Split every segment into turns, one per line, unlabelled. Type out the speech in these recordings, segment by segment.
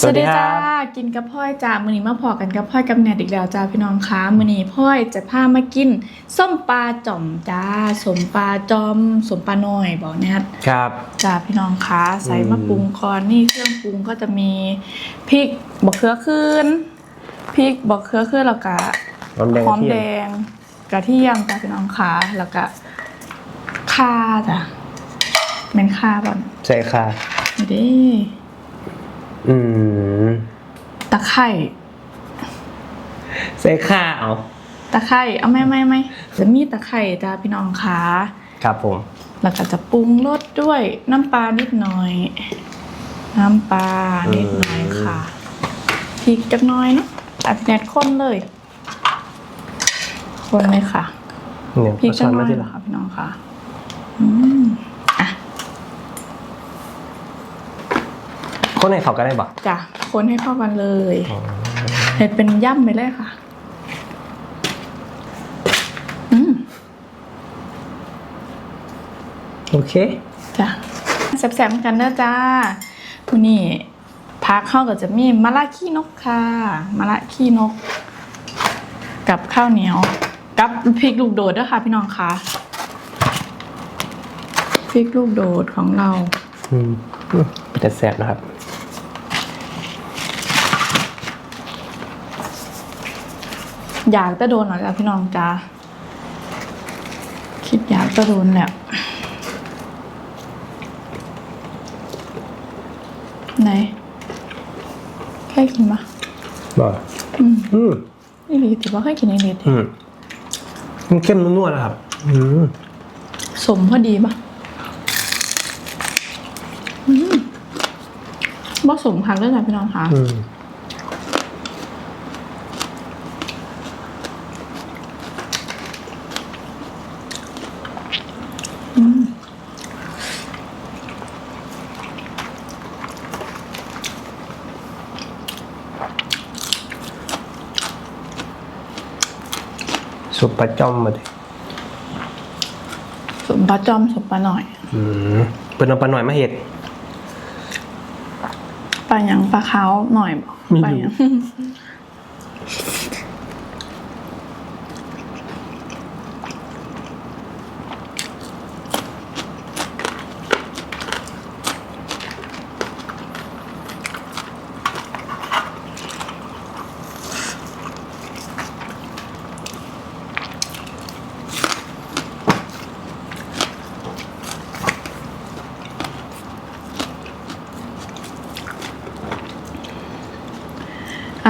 สวัสดี
สวัสดีครั
จ้า
บ
กินกับพ่อยจ้ามื้อนี้มาพอกันกับพ่อยกับแนทอีกแล้วจ้าพี่น้องคะมื้อนี้พ่อยจะพามากิน ส้มปลาจ่อมจ้าสมปลาจอมสมปลาน้อยบอกแนท
ครับ
จ้าพี่น้องคะใส่
อืม
มะปรุงก่อนนี่เครื่องปรุงก็จะมีพริกบะเขือขึ้นพริกบะเขือขึ้นแล้วก็
หอมแดง
หอม
กระ
แด
เทียม
งกระเทียมจ้าพี่น้องคะแล้วก็ข่าจ้ะเป็นข่าบ่อน
ใส่ค่ะ
นี่เด้
อืม
ตะไคร่
ใส่ข้าเอา
ตะไคร่เอาไม่ไม่ไม่จะมีตะไคร่จ้าพี่น้องคะ
ครับผม
แล้วก็จะปรุงรสด้วยน้ำปลานิดหน่อย น้ำปลานิดหน่อยค่ะพริกจักหน้อยเนาะอัดแนทข้นเลยคนเลยค่ะ
เนี่ย
พริก
เอา
จั
ช้อกน
หน้
มา
อย
ที่
เห
ห
ร
ลั
องคะพี่น้องค่ะ อืมอะ
คนไหนเขาก็ได้บอก
จ้ะคนให้เข้ากันเลยเห็ดเป็นย่ำไปเลยค่ะอืม
โอเค
จ้ะแซ่บๆกันเด้อจ้าวันนี้พักเข้าก็จะมีมะระขี้นกค่ะมะระขี้นก กับข้าวเหนียว กับพริกลูกโดดด้วยค่ะ พี่น้องคะพริกลูกโดดของเรา
อืมอืมเป็นแต่แซ่บนะครับ
อยากจะโดนเหรอจ้ะพี่น้องจ้าคิดอยากจะโดนแหละไหนเคยกินปะ
บอก
อืม
อืม
นี่ลีถือว่าเคยกินไอเด็ด
อืมมันเข้มนวลๆนะครับ อืม
สมพอดีปะอืมบ่สมคักเลยจ้ะพี่น้องคะ
อืม สุปปลาจ้อมมาดิ
สมปลาจอมสมปลาหน่อย
อืมเป็นเอาปลาหน่อยมาเห็ด
ปลาหยังปลาขาวหน่อยบ่
ไม่รู้
ปลาหยัง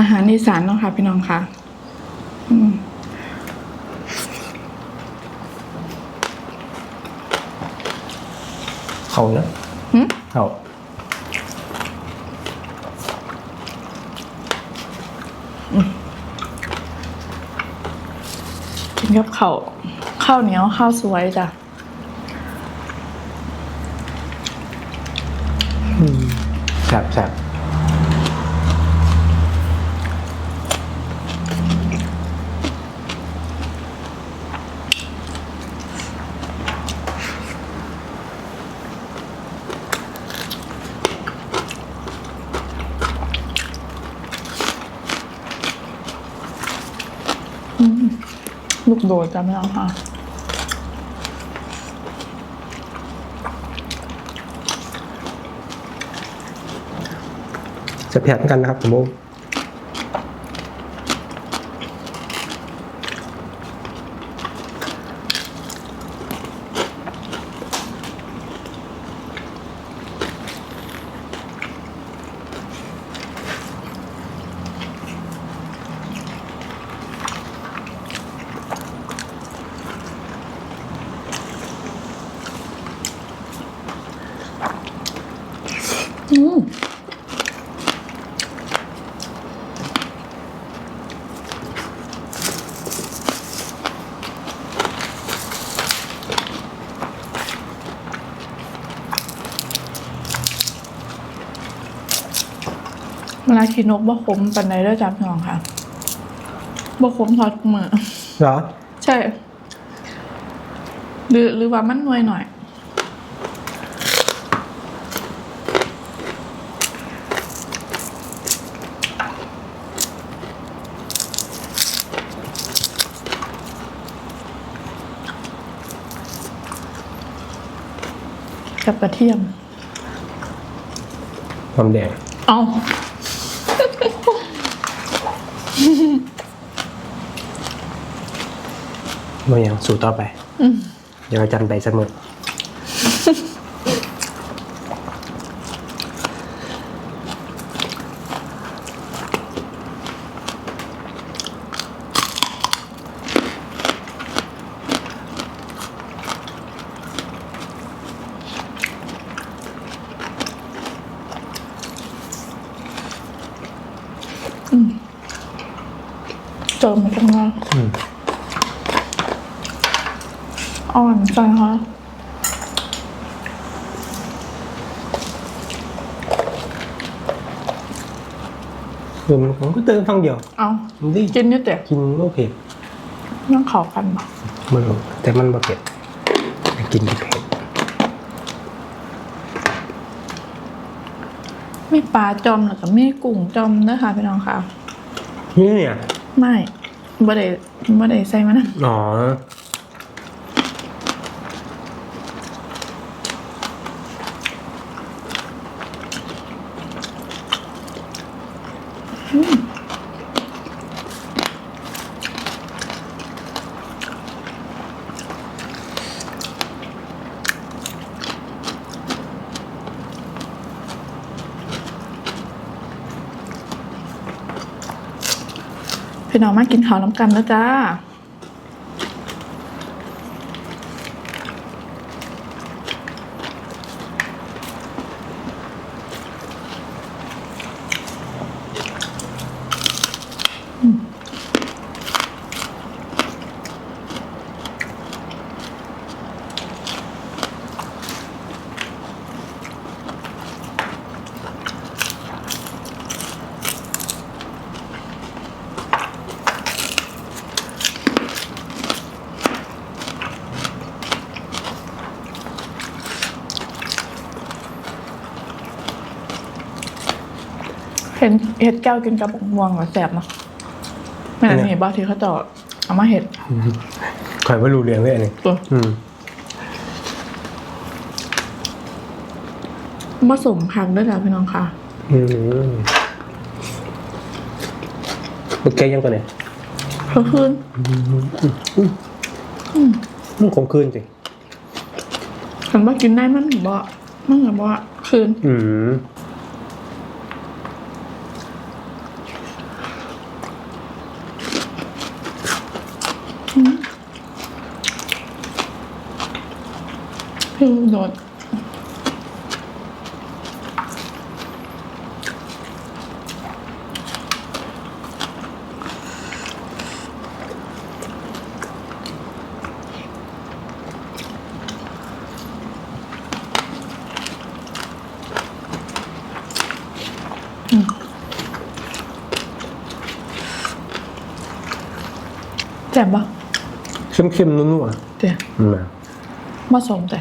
หารอีสานเนาะค่ะ พี่น้องค่ะอืม
เขานะ
หึ
เขา
กินกับข้าวข้าวเหนียวข้าวสวยจ้ะ
แซ่บแซ่บ
ลูกโดดจำไม่เอาค่ะ
จะแผดกันนะครับผม
นาคินกบ่ขมปันไดเด้อจ้าทองค่ะบ่ขมทอดมือ
เหรอ
ใช่ หรือหรือว่ามันนวยหน่อยกับกระเทียม
ความแดง
เอา
มายังสู่ต่อไป เดี๋ยวอาจารย์ไปเสมอ
เจิมจังเลย
อืม
อ่อนจังคะ
เออมันผมก็เติมฟังเดียว
เอา
มันดิ
กินนิดเดียว
กินโอเค
ต้องขอกันบ่
มันแต่มันบ่เผ็ดแต่กินเผ็ด
มีปลาจอมแล้วก็มีกุ้งจอมนะคะพี่น้องค่ะ
นี่เนี่ย
ไม่ บ่ได้บ่ได้ใส่มัน
อ๋อ
พี่น้องมากินข้าวน้ำกันแล้วจ้า เห็นเห็ดแก้วกินกับบักม่วงเหรอแสบเนาะแม่นอันนี้บ้าที่เขาเจะเอามาเห็ด
ข่อยว่ารู้เรื่องเลยอันนี้
ตัว
อืม
ผสมผักด้วยจ้ะพี่น้องค่ะ
อืมมันแกยังตัวเนี่ย
เพิ่มขึ้น
มันคงคืนสิ
ฉันว่ากินได้มันบ่มันแบบว่าคืน
อืม
คือโดดแจ่บปะ
เข้มๆนัว
เดี๋ยว
ๆอืม
ผสมแต่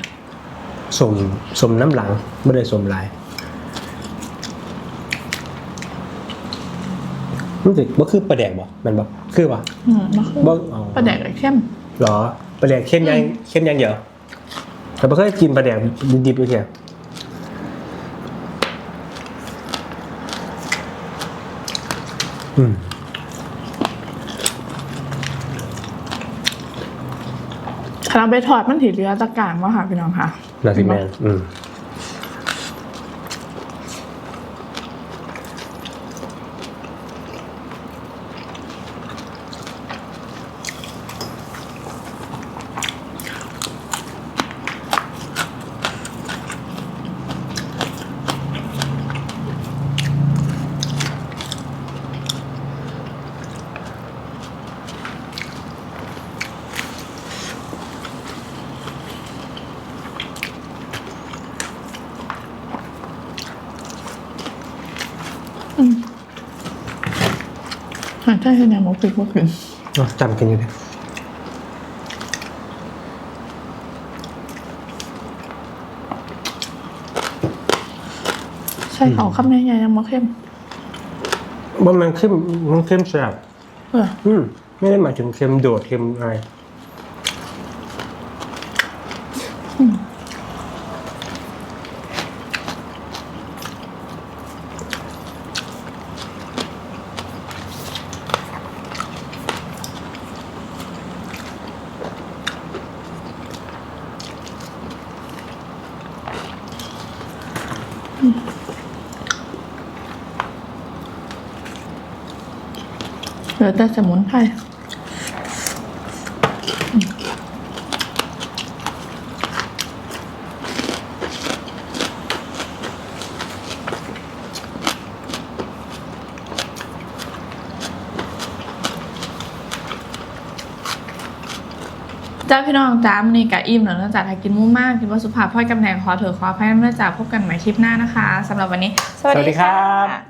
สมสมน้ำหลังไม่ได้สมลายรู้สึกว่าคือประแดกบ่แมันบ่คือบ่
อืมมันคือ
บ่อ๋อ
ปลาแดกกับเข้ม
หรอประแดกเข้มยังเข้มยังเดียวแต่ไม่เคยกินประแดกดิบๆเลยเชียวอืม
ถ้าเราไปทอดมันถีเรือตะกร้างว่าค่ะพี่น้องค่ะ
นา
หาใช่ใช่แนวมกพริกเมื่อคืน
อ๋อจำกันอยู่เนี่ย
ใช่เขาคำใหญ่ๆยังมะเข้ม
ว่ามันเข้มมันเข้มแซ่บ
เออ
อืมไม่ได้หมายถึงเค็มโดดเค็มอะไร
ลือแต่สมุนไพรจ้าพี่น้องจ้ามันนี่กะอิ่มเหนือจากทากินมุ่มากกินว่าสุภาพพ่อยกำแพงขอเถอะขออภัยน้ำเนื้อจากพบกันใหม่คลิปหน้านะคะสำหรับวันนี้
สวัสดีครับ